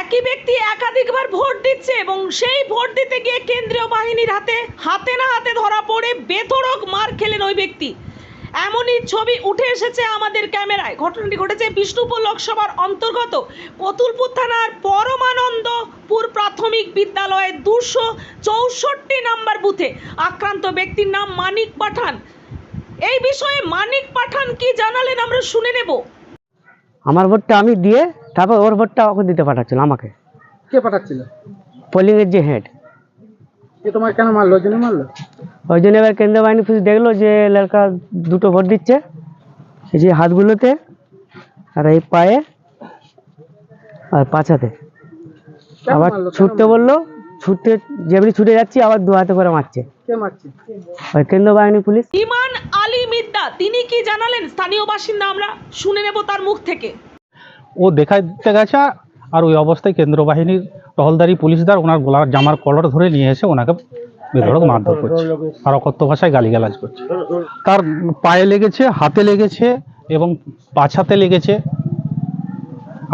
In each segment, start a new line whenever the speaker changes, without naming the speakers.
একই ব্যক্তি একাধিকবার ভোট দিচ্ছে এবং সেই ভোট দিতে গিয়ে কেন্দ্রীয় বাহিনীর হাতে হাতে না হাতে ধরা পড়ে বেধড়ক মার খেলেন ওই ব্যক্তি। এমনই ছবি উঠে এসেছে আমাদের ক্যামেরায়। ঘটনাটি ঘটেছে বিষ্ণুপুর লোকসভার অন্তর্গত কতুলপুর থানার পরমানন্দপুর প্রাথমিক বিদ্যালয়ের দুশো চৌষট্টি নাম্বার বুথে। আক্রান্ত ব্যক্তির নাম মানিক পাঠান। এই বিষয়ে মানিক পাঠান কি জানালেন আমরা শুনে নেব।
আমার ভোটটা আমি দিয়ে তারপর ওর ভোটটা ওকে দিতে পাঠাচ্ছিল আমাকে।
কে পাঠাচ্ছিল?
পোলিংয়ের যে হেড
কে তোমার কেন মারলো? ওই জন্য মারলো?
ওই জন্য এবার কেন্দ্রীয় বাহিনী পুলিশ দেখল যে লড়কা দুটো ভোট দিচ্ছে। এই যে হাতগুলোতে আর এই পায়ে আর পাছাতে আবার ছুটতে বলল ছুটতে যেমনি ছুটে যাচ্ছি আবার দু হাতে করে মারছে।
কে মারছে?
ওই কেন্দ্রীয় বাহিনী পুলিশ।
ইমান আলী মিদ্দা তিনি কি জানালেন? স্থানীয় বাসিন্দা আমরা শুনে নেব তার মুখ থেকে।
ও দেখাতে গেছে আর ওই অবস্থায় কেন্দ্র বাহিনীর টহলদারি পুলিশদার ওনার গোলার জামার কলার ধরে নিয়ে এসে ওনাকে বেধড়ক মারধর করছে। আর অকথ্য ভাষায় গালিগালাজ করছে। তার পায়ে লেগেছে হাতে লেগেছে এবং পাছাতে লেগেছে।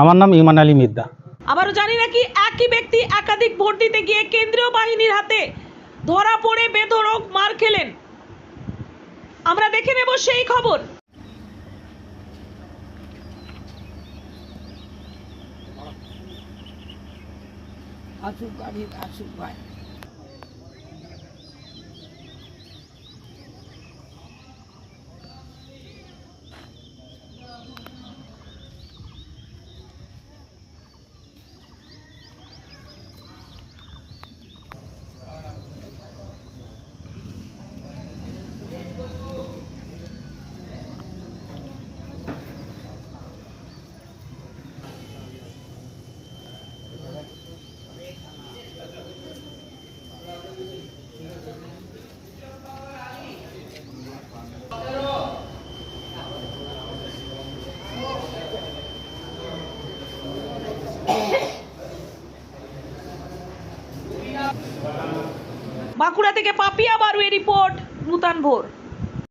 আমার নাম ইমান আলী মিদ্দা।
আবারও জানি নাকি একই ব্যক্তি একাধিক ভোট দিতে গিয়ে কেন্দ্রীয় বাহিনীর হাতে ধরা পড়ে বেধড়ক মার খেলেন। আমরা দেখে নেব সেই খবর। अचूक गाड़ी अचूक बात বাঁকুড়া থেকে পাপিয়া বারুয়ের রিপোর্ট নূতন ভোর।